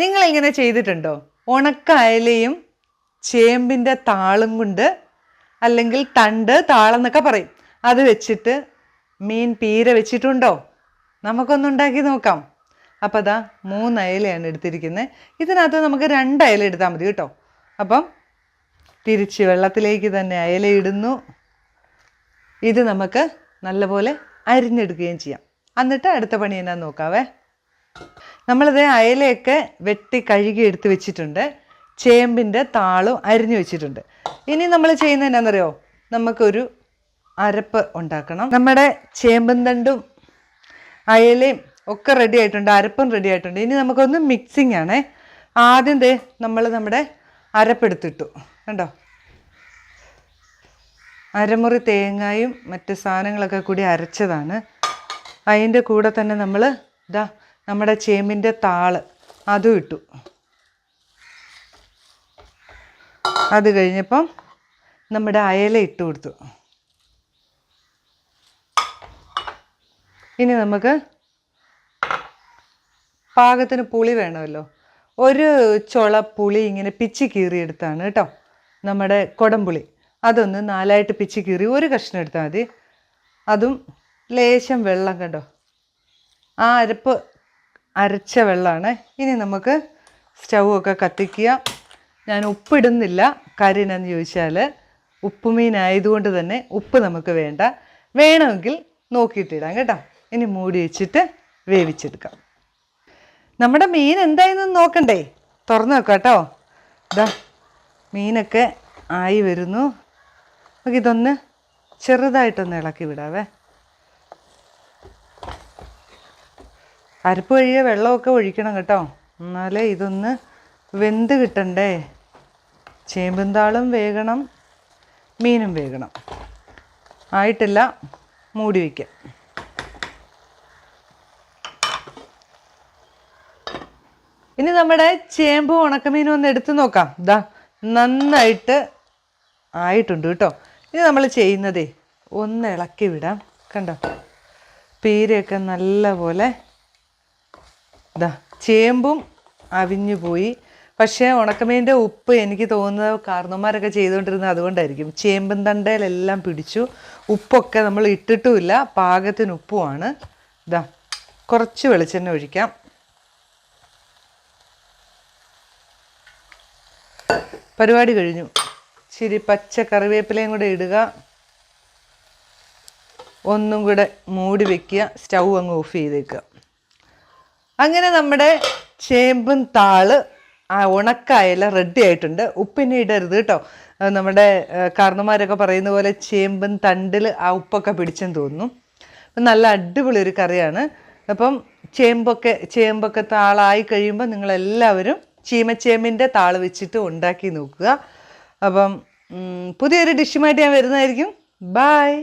നിങ്ങൾ ഇങ്ങനെ ചെയ്തിട്ടുണ്ടോ? ഉണക്ക അയലയും ചേമ്പിന്റെ താളും കൊണ്ട് അല്ലെങ്കിൽ തണ്ട് താളെന്നൊക്കെ പറയും. അത് വെച്ചിട്ട് മീൻ പീര വെച്ചിട്ടുണ്ടോ? നമുക്കൊന്ന് ഉണ്ടാക്കി നോക്കാം. അപ്പോൾ അതാ മൂന്ന് അയലയാണ് എടുത്തിരിക്കുന്നത് ഇതിനകത്ത് നമുക്ക് രണ്ട് അയല എടുത്താൽ മതി കേട്ടോ. അപ്പം തിരിച്ച് വെള്ളത്തിലേക്ക് തന്നെ അയല ഇടുന്നു. ഇത് നമുക്ക് നല്ലപോലെ അരിഞ്ഞെടുക്കുകയും ചെയ്യാം. എന്നിട്ട് അടുത്ത പണി എന്നാ നോക്കാവേ. നമ്മളിത് അയലയൊക്കെ വെട്ടി കഴുകി എടുത്ത് വെച്ചിട്ടുണ്ട്. ചേമ്പിന്റെ താളും അരിഞ്ഞു വെച്ചിട്ടുണ്ട്. ഇനി നമ്മൾ ചെയ്യുന്നത് എന്നാണെന്നറിയോ നമുക്കൊരു അരപ്പ് ഉണ്ടാക്കണം. നമ്മുടെ ചേമ്പും തണ്ടും അയലയും ഒക്കെ റെഡി ആയിട്ടുണ്ട്. അരപ്പും റെഡി ആയിട്ടുണ്ട്. ഇനി നമുക്കൊന്ന് മിക്സിങ് ആണേ. ആദ്യം ദേ നമ്മൾ നമ്മുടെ അരപ്പെടുത്തിട്ടു. കണ്ടോ? അരമുറി തേങ്ങായും മറ്റ് സാധനങ്ങളൊക്കെ കൂടി അരച്ചതാണ്. അതിന്റെ കൂടെ തന്നെ നമ്മൾ ഇതാ നമ്മുടെ ചേമ്പിന്റെ താൾ. അതും ഇട്ടു. അത് കഴിഞ്ഞപ്പം നമ്മുടെ അയല ഇട്ട് കൊടുത്തു. ഇനി നമുക്ക് പാകത്തിന് പുളി വേണമല്ലോ. ഒരു ചുള പുളി ഇങ്ങനെ പിച്ചി കീറിയെടുത്താണ് കേട്ടോ നമ്മുടെ കുടംപുളി അതൊന്ന് നാലായിട്ട് പിച്ചി കീറി ഒരു കഷ്ണം എടുത്താൽ മതി. അതും ലേശം വെള്ളം കണ്ടോ? ആ അരപ്പ് അരച്ച വെള്ളമാണ് ഇനി നമുക്ക് സ്റ്റൗവൊക്കെ കത്തിക്കുക. ഞാൻ ഉപ്പിടുന്നില്ല കാര്യം എന്നാന്ന് ചോദിച്ചാൽ ഉപ്പുമീനായതുകൊണ്ട് തന്നെ ഉപ്പ് നമുക്ക് വേണ്ട. വേണമെങ്കിൽ നോക്കിയിട്ടിടാം കേട്ടോ. ഇനി മൂടി വെച്ചിട്ട് വേവിച്ചെടുക്കാം. നമ്മുടെ മീൻ എന്തായിരുന്നു നോക്കണ്ടേ? തുറന്നു വെക്കാം കേട്ടോ. ഇതാ മീനൊക്കെ ആയി വരുന്നു. നമുക്കിതൊന്ന് ചെറുതായിട്ടൊന്ന് ഇളക്കി വിടാവേ. അരപ്പ് വഴിയെ വെള്ളമൊക്കെ ഒഴിക്കണം കേട്ടോ. എന്നാലേ ഇതൊന്ന് വെന്ത് കിട്ടണ്ടേ. ചേമ്പുംതാളും വേകണം മീനും വേകണം. ആയിട്ടില്ല മൂടി വയ്ക്കാം ഇനി നമ്മുടെ ചേമ്പ് ഉണക്കമീൻ ഒന്ന് എടുത്തു നോക്കാം. ദാ നന്നായിട്ട് ആയിട്ടുണ്ട് കേട്ടോ. ഇനി നമ്മൾ ചെയ്യുന്നതേ ഒന്ന് ഇളക്കി വിടാം. കണ്ടോ? പീരയൊക്കെ നല്ല പോലെ ഇതാ ചേമ്പും അവിഞ്ഞു പോയി. പക്ഷേ ഉണക്കമീന്റെ ഉപ്പ് എനിക്ക് തോന്നുന്നത് കാർന്നോന്മാരൊക്കെ ചെയ്തുകൊണ്ടിരുന്നത് അതുകൊണ്ടായിരിക്കും. ചേമ്പൻ തണ്ടയിലെല്ലാം പിടിച്ചു. ഉപ്പൊക്കെ നമ്മൾ ഇട്ടിട്ടുമില്ല. പാകത്തിന് ഉപ്പുമാണ്. ഇതാ കുറച്ച് വെളിച്ചെണ്ണ ഒഴിക്കാം. പരിപാടി കഴിഞ്ഞു. ഇച്ചിരി പച്ച കറിവേപ്പിലയും കൂടെ ഇടുക. ഒന്നും കൂടെ മൂടി വെക്കുക. സ്റ്റൗ അങ്ങ് ഓഫ് ചെയ്തേക്കുക. അങ്ങനെ നമ്മുടെ ചേമ്പും താൾ ആ ഉണക്കായല റെഡി ആയിട്ടുണ്ട്. ഉപ്പിനെ ഇടരുത് കേട്ടോ. നമ്മുടെ കാരണന്മാരൊക്കെ പറയുന്ന പോലെ ചേമ്പും തണ്ടിൽ ആ ഉപ്പൊക്കെ പിടിച്ചെന്ന് തോന്നുന്നു. അപ്പം നല്ല അടിപൊളി ഒരു കറിയാണ്. അപ്പം ചേമ്പൊക്കെ ചേമ്പൊക്കെ താളായി കഴിയുമ്പോൾ നിങ്ങളെല്ലാവരും ചീമച്ചേമ്പിന്റെ താൾ വെച്ചിട്ട് ഉണ്ടാക്കി നോക്കുക. അപ്പം പുതിയൊരു ഡിഷുമായിട്ട് ഞാൻ വരുന്നതായിരിക്കും. ബായ്